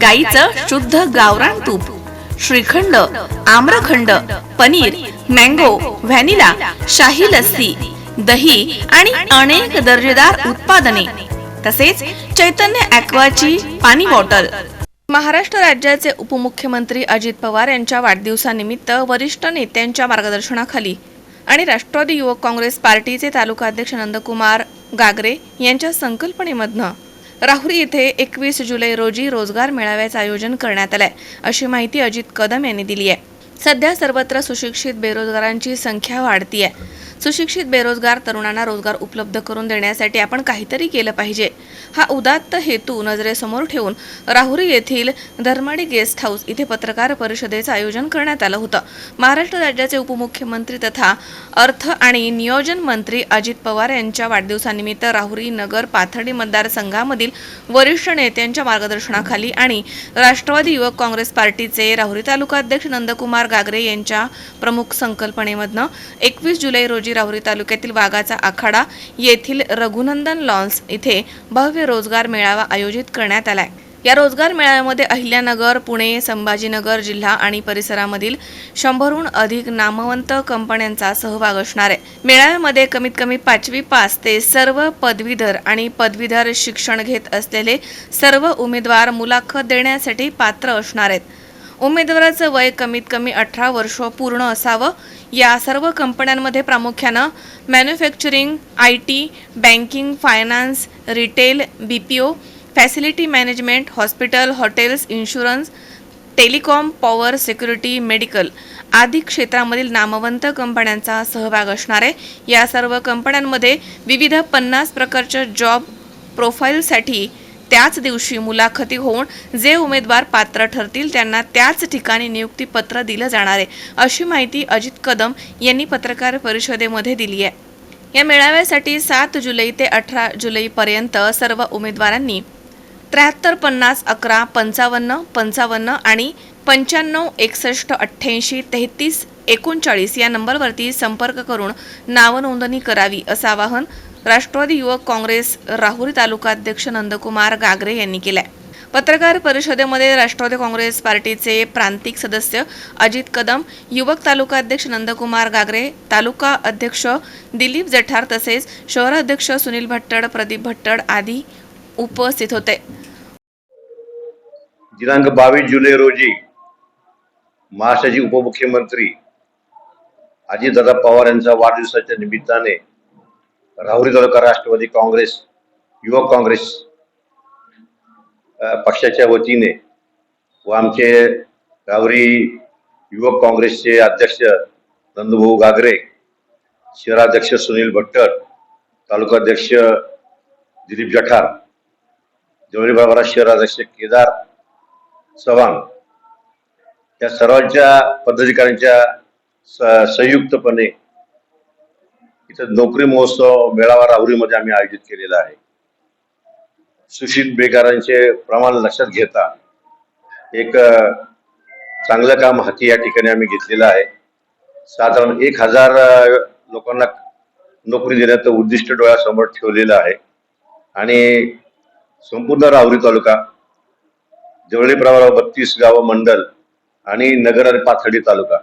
गाईचं शुद्ध गावरान तूप श्रीखंड आम्रखंड पनीर मँगो व्हॅनिला शाही लस्सी दही आणि अनेक दर्जेदार उत्पादने तसेच चैतन्य ॲक्वाची पाणी बॉटल. महाराष्ट्र राज्याचे उपमुख्यमंत्री अजित पवार यांच्या वाढदिवसानिमित्त वरिष्ठ नेत्यांच्या मार्गदर्शनाखाली आणि राष्ट्रवादी युवक काँग्रेस पार्टीचे तालुका अध्यक्ष नंदकुमार गागरे यांच्या संकल्पनेमधनं राहुरी येथे एकवीस जुलै रोजी रोजगार मेळाव्याचं आयोजन करण्यात आलंय अशी माहिती अजित कदम यांनी दिली आहे. सध्या सर्वत्र सुशिक्षित बेरोजगारांची संख्या वाढती आहे सुशिक्षित बेरोजगार तरुणांना रोजगार उपलब्ध करून देण्यासाठी आपण काहीतरी केलं पाहिजे. हा उदात्त हेतू नजरेसमोर ठेवून राहुरी येथील धर्माडी गेस्ट हाऊस इथे पत्रकार परिषदेचं आयोजन करण्यात आलं होतं. महाराष्ट्र राज्याचे उपमुख्यमंत्री तथा अर्थ आणि नियोजन मंत्री अजित पवार यांच्या वाढदिवसानिमित्त राहुरी नगर पाथर्डी मतदारसंघामधील वरिष्ठ नेत्यांच्या मार्गदर्शनाखाली आणि राष्ट्रवादी युवक काँग्रेस पार्टीचे राहुरी तालुका अध्यक्ष नंदकुमार गागरे यांच्या प्रमुख संकल्पनेमधनं एकवीस जुलै रोजी राहुरी तालुक्यातील वाघाचा आखाडा येथील रघुनंदन लॉन्स इथे भव्य रोजगार मेळावा आयोजित करण्यात आलाय. या रोजगार मेळाव्यामध्ये अहिल्यानगर पुणे संभाजीनगर जिल्हा आणि परिसरामधील शंभरहून अधिक नामवंत कंपन्यांचा सहभाग असणार आहे. मेळाव्यामध्ये कमीत कमी पाचवी पास ते सर्व पदवीधर आणि पदवीधर शिक्षण घेत असलेले सर्व उमेदवार मुलाखत देण्यासाठी पात्र असणार आहेत. उमेदवाराचं वय कमीत कमी अठरा वर्ष पूर्ण असावं. या सर्व कंपन्यांमध्ये प्रामुख्यानं manufacturing I T banking finance retail B P O facility management hospital hotels insurance telecom power security medical आदी क्षेत्रामधील नामवंत कंपन्यांचा सहभाग असणार आहे. या सर्व कंपन्यांमध्ये विविध पन्नास प्रकारच्या जॉब प्रोफाईलसाठी त्याच दिवशी मुलाखती होऊन जे उमेदवार पात्र ठरतील त्यांना त्याच ठिकाणी नियुक्तीपत्र दिलं जाणार आहे. अशी माहिती अजित कदम यांनी पत्रकार परिषदेमध्ये दिली आहे. या मेळाव्यासाठी सात जुलै ते अठरा जुलैपर्यंत सर्व उमेदवारांनी त्र्याहत्तर पन्नास अकरा पंचावन्न पंचावन्न आणि पंच्याण्णव एकसष्ट अठ्ठ्याऐंशी तेहतीस एकोणचाळीस या नंबरवरती संपर्क करून नावनोंदणी करावी असं आवाहन राष्ट्रवादी युवक काँग्रेस राहुरी तालुका अध्यक्ष नंदकुमार गागरे यांनी केलाय. पत्रकार परिषदेमध्ये राष्ट्रवादी काँग्रेस पार्टीचे प्रांतिक सदस्य अजित कदम युवक तालुका अध्यक्ष नंदकुमार गागरे तालुका अध्यक्ष दिलीप जठार तसेच शहराध्यक्ष सुनील भट्टड प्रदीप भट्टड आदी उपस्थित होते. दिनांक बावीस जुलै रोजी महाराष्ट्राचे उपमुख्यमंत्री अजितदादा पवार यांचा वाढदिवसाच्या निमित्ताने राहुरी तालुका राष्ट्रवादी काँग्रेस युवक काँग्रेस पक्षाच्या वतीने व आमचे राहुरी युवक काँग्रेसचे अध्यक्ष नंदभाऊ गागरे शहराध्यक्ष सुनील भट्टर तालुकाध्यक्ष दिलीप जठार जवळी बाबा शहराध्यक्ष केदार चव्हाण या सर्वांच्या पदाधिकाऱ्यांच्या स- संयुक्तपणे इथं नोकरी महोत्सव मेळावा राहुरीमध्ये आम्ही आयोजित केलेला आहे. सुशील बेकारांचे प्रमाण लक्षात घेता एक चांगलं काम हाती या ठिकाणी आम्ही घेतलेलं आहे. साधारण एक हजार लोकांना नोकरी देण्याचं उद्दिष्ट डोळ्यासमोर ठेवलेलं आहे. आणि संपूर्ण राहुरी तालुका जवळी प्रवाह बत्तीस गावं मंडल आणि नगर आणि पाथर्डी तालुका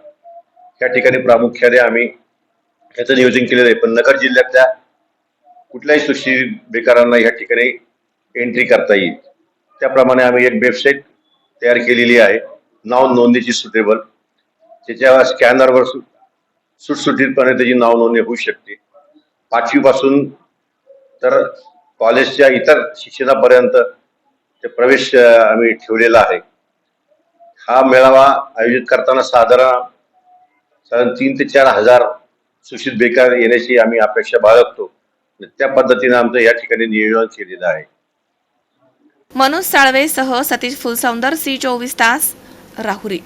या ठिकाणी प्रामुख्याने आम्ही याचं नियोजन केलेलं आहे. पण नगर जिल्ह्यातल्या कुठल्याही सुशिक्षित बेकारांना या ठिकाणी एंट्री करता येईल. त्याप्रमाणे आम्ही एक वेबसाईट तयार केलेली आहे. नाव नोंदणीची सुटेबल. त्याच्या स्कॅनरवर सु- सुटसुटीतपणे त्याची नाव नोंदणी होऊ शकते. पाचवीपासून तर कॉलेजच्या इतर शिक्षणापर्यंत ते प्रवेश आम्ही ठेवलेला आहे. हा मेळावा आयोजित करताना साधारण साधारण तीन ते चार हजार सुशिक्षित बेकार येण्याची आम्ही अपेक्षा बाळगतो. आणि त्या पद्धतीने आमचं या ठिकाणी नियोजन केलेलं आहे. मनोज साळवे सह सतीश फुलसौंदर सी चोवीस तास राहुरी.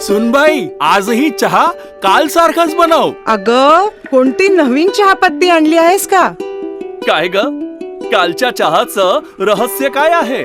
सुनबाई आजही चहा काल सारखाच बनव. अग कोणती नवीन चहापत्ती आणली आहेस का? काय ग? कालच्या चहाचं रहस्य काय आहे?